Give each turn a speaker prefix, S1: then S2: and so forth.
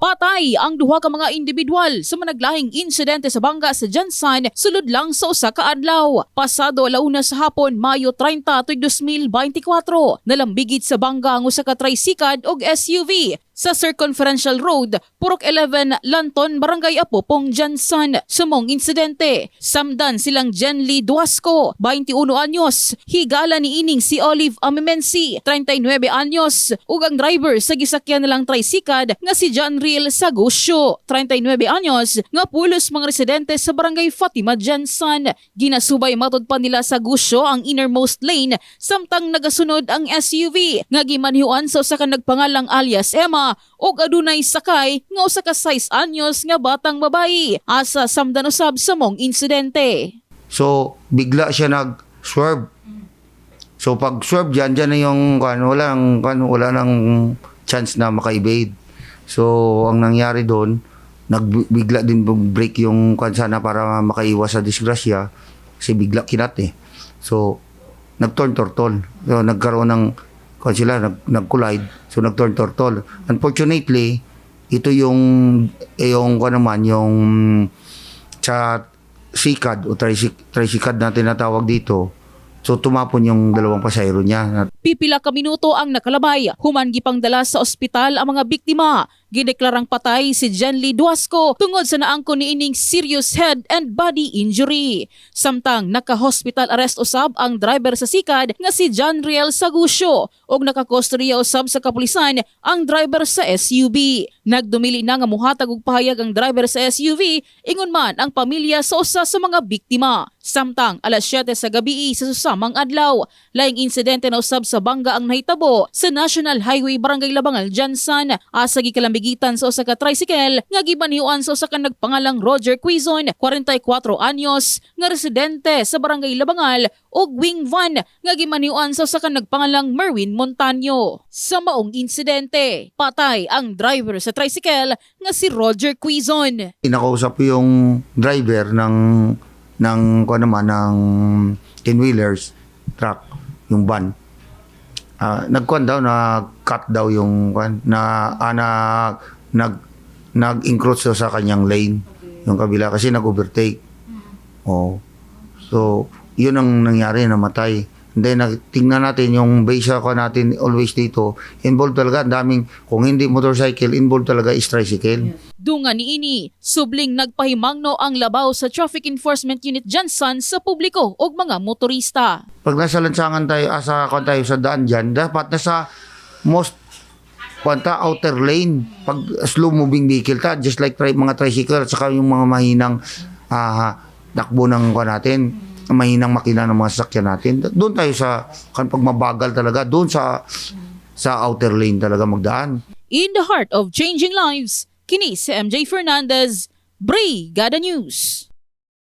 S1: Patay ang duha ka mga individual sa managlahing insidente sa bangga sa Jansan sulod lang sa usa ka adlaw. Pasado alauna sa hapon, Mayo 30, tuig 2024, nalambigit sa bangga ang usa ka tricycad og SUV sa Circumferential Road, Purok 11, Lanton, Barangay Apopong, Jansan. Sumong insidente, samdan silang Jen Lee Duasco, 21 anyos, higala ni ining si Olive Amimensi, 39 anyos, ug ang driver sa gisakyan nilang tricycad nga si John Riel Sagusyo, 39 anyos, nga pulos mga residente sa Barangay Fatima, Jansan. Ginasubay matod pa nila sa Gusyo ang innermost lane samtang nagasunod ang SUV nga gimanhiuan sa usa ka nagpangalang alias Emma ug adunay sakay nga usa ka 6 anyos nga batang babayi asa samdan usab sa mong insidente.
S2: So, bigla siya nag-swerve. So, pag swerve dyan, dyan na yung, ano, wala, nang- ano, wala nang chance na maka-evade. So, ang nangyari doon, nagbigla din break yung kwan sana para makaiwas sa disgrasya kasi bigla kinat eh. So, nag-turn turtle. So, nagkaroon ng kwan sila, nag, nag-collide. So, nag-turn turtle. Unfortunately, ito yung, yung kwan naman, yung sa sikad o tricyc- tricycad na tinatawag dito. So, tumapon yung dalawang pasayro niya.
S1: Pipila ka minuto ang nakalabay, human gipangdala sa ospital ang mga biktima. Gideklarang patay si Jen Lee Duasco tungod sa naangko ni ining serious head and body injury. Samtang naka-hospital arrest usab ang driver sa sikad nga si John Riel Sagusyo ug nakakustodiya usab sa kapulisan ang driver sa SUV. Nagdumili na nga muhatag og pahayag ang driver sa SUV ingon man ang pamilya sa usa sa mga biktima. Samtang alas 7 sa gabi sa susamang adlaw, laing insidente na usab sa bangga ang nahitabo sa National Highway Barangay Labangal, Jansan. Asa gikalambigitan sa usa ka tricycle nga gibanhiuan sa usa ka nagpangalang Roger Quizon, 44 anyos, nga residente sa Barangay Labangal ug wing van nga gimaniuan sa usa ka nagpangalang Merwin Montaño. Sa maong insidente, patay ang driver sa tricycle nga si Roger Quizon.
S2: Inakausap ko yung driver ng ng kung naman ng 10 wheelers truck yung van Ah, nagkuan daw na cut daw yung kwan na ah, na nag nag encroach daw sa kanyang lane yung kabila kasi nag-overtake. Oh. So, yun ang nangyari, namatay. Then, tingnan natin yung base ako natin always dito. Involved talaga, daming, kung hindi motorcycle, involved talaga is tricycle.
S1: Dunga ni ini, subling nagpahimangno ang labaw sa Traffic Enforcement Unit Jansan sa publiko ug mga motorista.
S2: pag nasa lansangan tayo, asa kung tayo sa daan dyan, dapat nasa most kwanta outer lane pag slow moving vehicle ta just like tri- mga tricycle at saka yung mga mahinang ah, takbo ng kwa natin mahinang makina ng mga sasakyan natin doon tayo sa kan pag mabagal talaga doon sa sa outer lane talaga magdaan
S1: In the heart of changing lives, kini si MJ Fernandez, Brigada News.